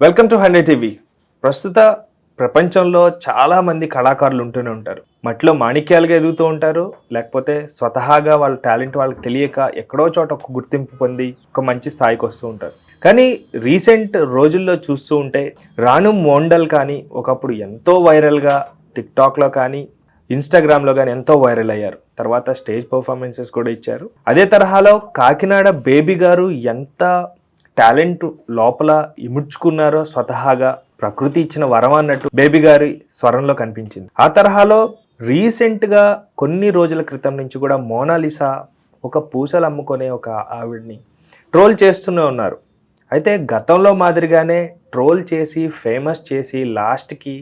Welcome to hundred TV ప్రస్తుత ప్రపంచంలో చాలామంది కళాకారులు ఉంటూనే ఉంటారు. మట్టిలో మాణిక్యాలుగా ఎదుగుతూ ఉంటారు. లేకపోతే స్వతహాగా వాళ్ళ టాలెంట్ వాళ్ళకి తెలియక ఎక్కడో చోట ఒక గుర్తింపు పొంది ఒక మంచి స్థాయికి వస్తూ ఉంటారు. కానీ రీసెంట్ రోజుల్లో చూస్తూ ఉంటే రాను మోండల్ కానీ ఒకప్పుడు ఎంతో వైరల్గా టిక్టాక్లో కానీ ఇన్స్టాగ్రామ్లో కానీ ఎంతో వైరల్ అయ్యారు. తర్వాత స్టేజ్ పర్ఫార్మెన్సెస్ కూడా ఇచ్చారు. అదే తరహాలో కాకినాడ బేబీ గారు ఎంత టాలెంట్ లోపల ఇముడ్చుకున్నారో స్వతహాగా ప్రకృతి ఇచ్చిన వరం అన్నట్టు బేబీ గారి స్వరంలో కనిపించింది. ఆ తరహాలో రీసెంట్గా కొన్ని రోజుల క్రితం నుంచి కూడా మోనాలిసా ఒక పూసలు అమ్ముకునే ఒక ఆవిడ్ని ట్రోల్ చేస్తూనే ఉన్నారు. అయితే గతంలో మాదిరిగానే ట్రోల్ చేసి ఫేమస్ చేసి లాస్ట్కి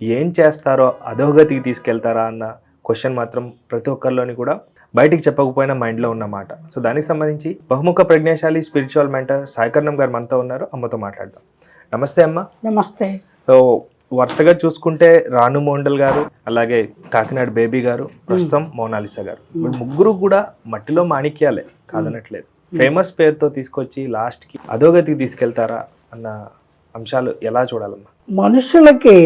ఏం చేస్తారో అధోగతికి తీసుకెళ్తారా అన్న క్వశ్చన్ మాత్రం ప్రతి ఒక్కరిలోని కూడా బయటికి చెప్పకపోయినా మైండ్లో ఉన్నమాట సో దానికి సంబంధించి బహుముఖ ప్రజ్ఞాశాలి స్పిరిచువల్ మెంటర్ సాయికర్ణం గారు మనతో ఉన్నారు. అమ్మతో మాట్లాడదాం. నమస్తే అమ్మ. నమస్తే. సో వరుసగా చూసుకుంటే రాను మోండల్ గారు అలాగే కాకినాడ బేబీ గారు ప్రస్తుతం మోనాలిసా గారు. ముగ్గురు కూడా మట్టిలో మాణిక్యాలే కాదనట్లేదు. ఫేమస్ పేరుతో తీసుకొచ్చి లాస్ట్కి అధోగతికి తీసుకెళ్తారా అన్న అంశాలు ఎలా చూడాలమ్మా? మనుషులకి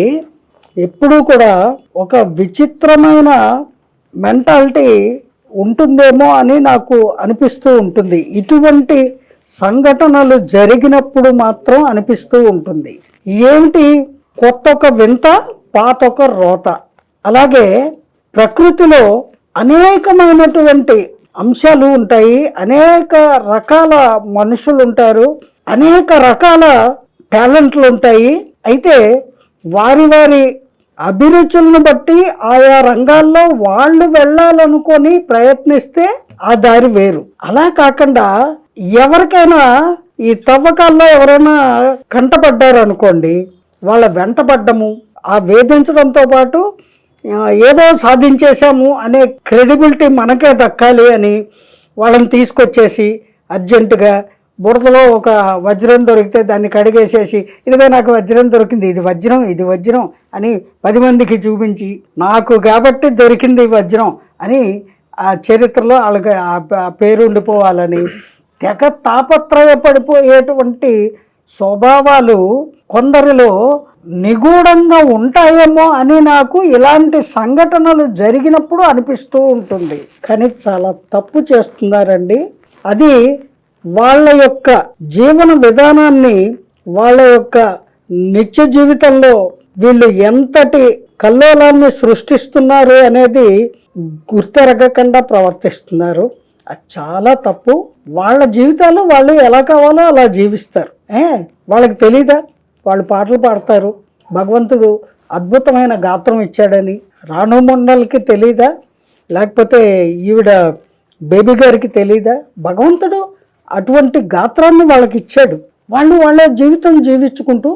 ఎప్పుడూ కూడా ఒక విచిత్రమైన మెంటాలిటీ ఉంటుందేమో అని నాకు అనిపిస్తూ ఉంటుంది. ఇటువంటి సంఘటనలు జరిగినప్పుడు మాత్రం అనిపిస్తూ ఉంటుంది. ఏంటి? కొత్త ఒక వింత పాత ఒక రోత. అలాగే ప్రకృతిలో అనేకమైనటువంటి అంశాలు ఉంటాయి. అనేక రకాల మనుషులు ఉంటారు. అనేక రకాల టాలెంట్లు ఉంటాయి. అయితే వారి వారి అభిరుచులను బట్టి ఆయా రంగాల్లో వాళ్ళు వెళ్ళాలనుకొని ప్రయత్నిస్తే ఆ దారి వేరు. అలా కాకుండా ఎవరికైనా ఈ తవ్వకాల్లో ఎవరైనా కంటపడ్డారు అనుకోండి వాళ్ళ వెంటపడ్డము ఆ వేధించడంతో పాటు ఏదో సాధించేశాము అనే క్రెడిబిలిటీ మనకే దక్కాలి అని వాళ్ళని తీసుకొచ్చేసి అర్జెంటుగా బురదలో ఒక వజ్రం దొరికితే దాన్ని కడిగేసేసి ఇదిగో నాకు వజ్రం దొరికింది ఇది వజ్రం ఇది వజ్రం అని పది మందికి చూపించి నాకు కాబట్టి దొరికింది వజ్రం అని ఆ చరిత్రలో వాళ్ళకి ఆ ఆ పేరు ఉండిపోవాలని తెగ తాపత్రయపడిపోయేటువంటి స్వభావాలు కొందరిలో నిగూఢంగా ఉంటాయేమో అని నాకు ఇలాంటి సంఘటనలు జరిగినప్పుడు అనిపిస్తూ ఉంటుంది. కానీ చాలా తప్పు చేస్తున్నారండి. అది వాళ్ళ యొక్క జీవన విధానాన్ని వాళ్ళ యొక్క నిత్య జీవితంలో వీళ్ళు ఎంతటి కల్లోలాన్ని సృష్టిస్తున్నారు అనేది గుర్తెరగకుండా ప్రవర్తిస్తున్నారు. అది చాలా తప్పు. వాళ్ళ జీవితాలు వాళ్ళు ఎలా కావాలో అలా జీవిస్తారు. ఏ? వాళ్ళకి తెలీదా? వాళ్ళు పాటలు పాడతారు. భగవంతుడు అద్భుతమైన గాత్రం ఇచ్చాడని. రాణు మండల్కి తెలీదా? లేకపోతే ఈవిడ బేబీ గారికి తెలీదా? భగవంతుడు అటువంటి గాత్రాన్ని వాళ్ళకి ఇచ్చాడు వాళ్ళు వాళ్ళ జీవితం జీవించుకుంటూ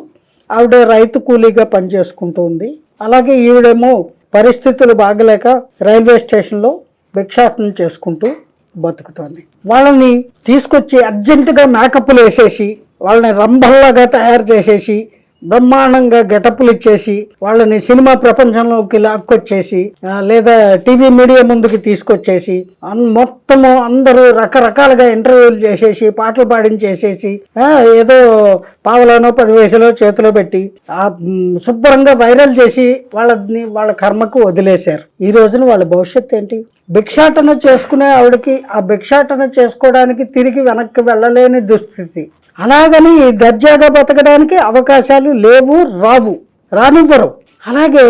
ఆవిడ రైతు కూలీగా పనిచేసుకుంటూ ఉంది. అలాగే ఈవిడేమో పరిస్థితులు బాగలేక రైల్వే స్టేషన్లో భిక్షాటనం చేసుకుంటూ బతుకుతోంది. వాళ్ళని తీసుకొచ్చి అర్జెంటుగా మేకప్లు వేసేసి వాళ్ళని రంభల్లాగా తయారు చేసేసి బ్రహ్మాండంగా గెటప్లు ఇచ్చేసి వాళ్ళని సినిమా ప్రపంచంలోకి లాక్కొచ్చేసి లేదా టీవీ మీడియా ముందుకి తీసుకొచ్చేసి మొత్తము అందరూ రకరకాలుగా ఇంటర్వ్యూలు చేసేసి పాటలు పాడించేసేసి ఏదో పావలోనో పది వయసులో చేతిలో పెట్టి ఆ శుభ్రంగా వైరల్ చేసి వాళ్ళని వాళ్ళ కర్మకు వదిలేశారు. ఈ రోజున వాళ్ళ భవిష్యత్తు ఏంటి? భిక్షాటన చేసుకునే ఆవిడకి ఆ భిక్షాటన చేసుకోవడానికి తిరిగి వెనక్కి వెళ్ళలేని దుస్థితి. అలాగని దర్జాగా బతకడానికి అవకాశాలు లేవు రావు రానివ్వరు. అలాగే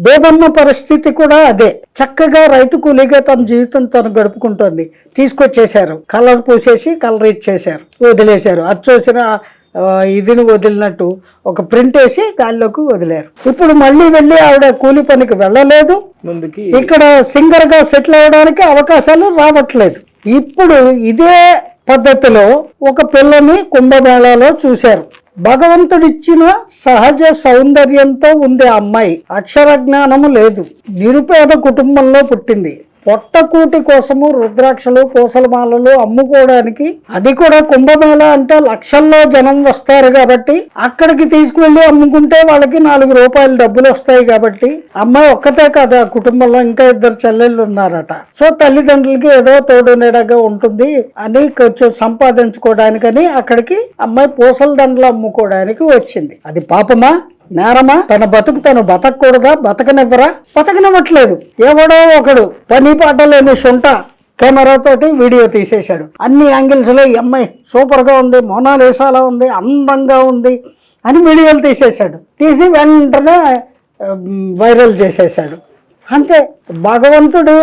బేబమ్మ పరిస్థితి కూడా అదే. చక్కగా రైతు కూలీగా తన జీవితం తను గడుపుకుంటోంది. తీసుకొచ్చేశారు. కలర్ పూసేసి కలర్ ఇచ్చేశారు. వదిలేశారు. అచ్చోసిన ఇదిని వదిలినట్టు ఒక ప్రింట్ వేసి గాల్లోకి వదిలేరు. ఇప్పుడు మళ్ళీ వెళ్ళి ఆవిడ కూలి పనికి వెళ్ళలేదు. ముందుకి ఇక్కడ సింగర్గా సెటిల్ అవ్వడానికి అవకాశాలు రావట్లేదు. ఇప్పుడు ఇదే పద్ధతిలో ఒక పిల్లని కుంభమేళాలో చూశారు. భగవంతుడిచ్చిన సహజ సౌందర్యంతో ఉంది అమ్మాయి. అక్షర జ్ఞానము లేదు. నిరుపేద కుటుంబంలో పుట్టింది. పొట్టకూటి కోసము రుద్రాక్షలు పూసలమాలలు అమ్ముకోవడానికి. అది కూడా కుంభమేళ అంటే లక్షల్లో జనం వస్తారు కాబట్టి అక్కడికి తీసుకువెళ్ళి అమ్ముకుంటే వాళ్ళకి నాలుగు రూపాయలు డబ్బులు వస్తాయి కాబట్టి అమ్మాయి ఒక్కతే కాదు ఆ కుటుంబంలో ఇంకా ఇద్దరు చెల్లెళ్ళు ఉన్నారట. సో తల్లిదండ్రులకి ఏదో తోడు నీడగా ఉంటుంది అని కొంచెం సంపాదించుకోవడానికని అక్కడికి అమ్మాయి పూసల దండలు అమ్ముకోవడానికి వచ్చింది. అది పాపమా? నేరమా? తన బతుకు తను బతకూడదా బతకనివ్వరా? బతకనివ్వట్లేదు. ఎవడో ఒకడు పని పాట లేని సొంట కెమెరాతోటి వీడియో తీసేశాడు. అన్ని యాంగిల్స్లో ఈ అమ్మాయి సూపర్గా ఉంది మోనాలిసాలా ఉంది అందంగా ఉంది అని వీడియోలు తీసేశాడు. తీసి వెంటనే వైరల్ చేసేసాడు అంతే. భగవంతుడు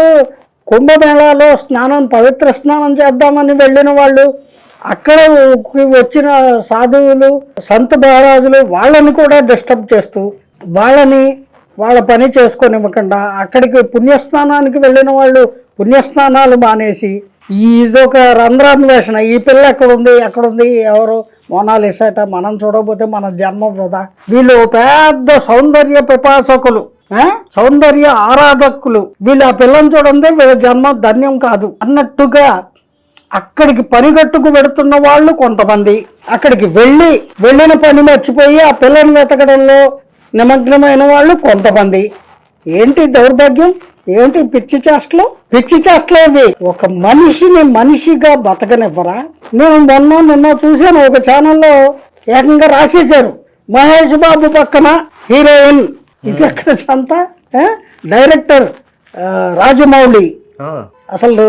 కుంభమేళాలో స్నానం పవిత్ర స్నానం చేద్దామని వెళ్ళిన వాళ్ళు అక్కడ వచ్చిన సాధువులు సంత మహారాజులు వాళ్ళని కూడా డిస్టర్బ్ చేస్తూ వాళ్ళని వాళ్ళ పని చేసుకొనివ్వకుండా అక్కడికి పుణ్యస్నానానికి వెళ్ళిన వాళ్ళు పుణ్యస్నానాలు మానేసి ఇదొక రంధ్రాన్వేషణ. ఈ పిల్ల ఎక్కడ ఉంది ఎక్కడ ఉంది ఎవరు? మోనాలిసాట మనం చూడకపోతే మన జన్మ వృధా. వీళ్ళు పెద్ద సౌందర్య పిపాసకులు సౌందర్య ఆరాధకులు. వీళ్ళు ఆ పిల్లని చూడండి వీళ్ళ జన్మ ధన్యం కాదు. అన్నట్టుగా అక్కడికి పనిగట్టుకు పెడుతున్న వాళ్ళు కొంతమంది. అక్కడికి వెళ్ళి వెళ్ళిన పని మర్చిపోయి ఆ పిల్లని వెతకడంలో నిమగ్నమైన వాళ్ళు కొంతమంది. ఏంటి దౌర్భాగ్యం? ఏంటి పిచ్చి చేష్టలు? పిచ్చి చేష్టలు ఇవి ఒక మనిషిని మనిషిగా బతకనివ్వరా? నేను మొన్న నిన్న చూశాను ఒక ఛానల్లో ఏకంగా రాసేశారు. మహేష్ బాబు పక్కన హీరోయిన్. ఇది ఎక్కడ సంత? డైరెక్టర్ రాజమౌళి. అసలు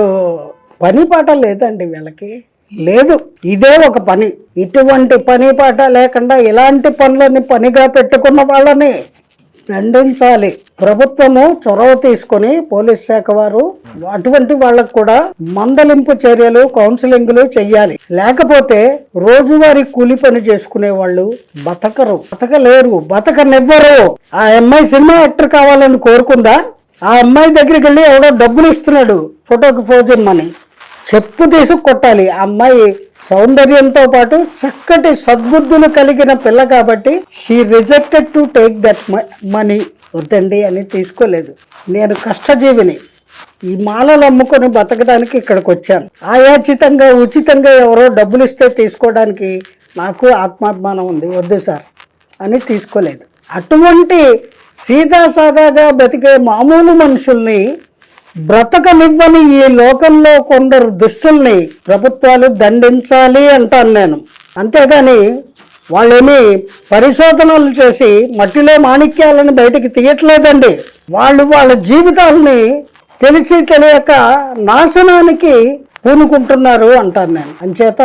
పని పాట లేదండి వీళ్ళకి. లేదు ఇదే ఒక పని. ఇటువంటి పని పాట లేకుండా ఇలాంటి పనులని పనిగా పెట్టుకున్న వాళ్ళని దండించాలి ప్రభుత్వము చొరవ తీసుకొని పోలీస్ శాఖ వారు అటువంటి వాళ్ళకు కూడా మందలింపు చర్యలు కౌన్సిలింగ్లు చెయ్యాలి. లేకపోతే రోజువారీ కూలి పని చేసుకునే వాళ్ళు బతకరు. బతకలేరు బతకనివ్వరు. ఆ అమ్మాయి సినిమా యాక్టర్ కావాలని కోరుకుందా? ఆ అమ్మాయి దగ్గరికి వెళ్ళి ఎవడో డబ్బులు ఇస్తున్నాడు ఫోటోకి ఫోజన్ మనీ చెప్పు తీసి కొట్టాలి ఆ అమ్మాయి సౌందర్యంతో పాటు చక్కటి సద్బుద్ధులు కలిగిన పిల్ల కాబట్టి she rejected to take that money వద్దండి అని తీసుకోలేదు. నేను కష్టజీవిని. ఈ మాలలు అమ్ముకొని బతకడానికి ఇక్కడికి వచ్చాను. ఆయాచితంగా ఉచితంగా ఎవరో డబ్బులు ఇస్తే తీసుకోవడానికి నాకు ఆత్మాభిమానం ఉంది. వద్దు సార్ అని తీసుకోలేదు. అటువంటి సీదా సాదాగా బతికే మామూలు మనుషుల్ని బ్రతకనివ్వని ఈ లోకంలో కొందరు దుష్టుల్ని ప్రభుత్వాలు దండించాలి అంటాను నేను. అంతేగాని వాళ్ళేమి పరిశోధనలు చేసి మట్టిలో మాణిక్యాలను బయటకి తీయట్లేదండి. వాళ్ళు వాళ్ళ జీవితాలని తెలిసి తెలియక నాశనానికి పూనుకుంటున్నారు అంటాను నేను. అంచేత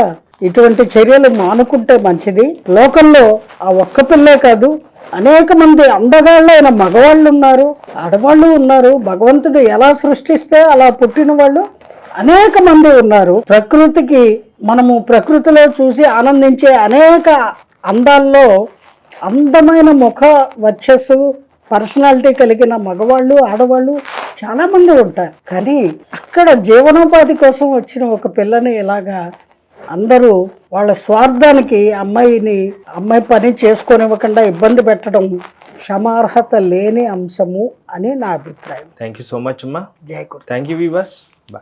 ఇటువంటి చర్యలు మానుకుంటే మంచిది. లోకంలో ఆ ఒక్క పిల్లే కాదు అనేక మంది అందగాళ్ళైన మగవాళ్ళు ఉన్నారు ఆడవాళ్ళు ఉన్నారు. భగవంతుడు ఎలా సృష్టిస్తే అలా పుట్టిన వాళ్ళు అనేక మంది ఉన్నారు. ప్రకృతికి మనము ప్రకృతిలో చూసి ఆనందించే అనేక అందాల్లో అందమైన ముఖ వచ్చస్సు పర్సనాలిటీ కలిగిన మగవాళ్ళు ఆడవాళ్ళు చాలామంది ఉంటారు. కానీ అక్కడ జీవనోపాధి కోసం వచ్చిన ఒక పిల్లని ఇలాగా అందరూ వాళ్ళ స్వార్థానికి అమ్మాయిని అమ్మాయి పని చేసుకొనివ్వకుండా ఇబ్బంది పెట్టడం క్షమార్హత లేని అంశము అని నా అభిప్రాయం. థ్యాంక్ యూ సో మచ్ అమ్మా. జై గురు. Thank you weavers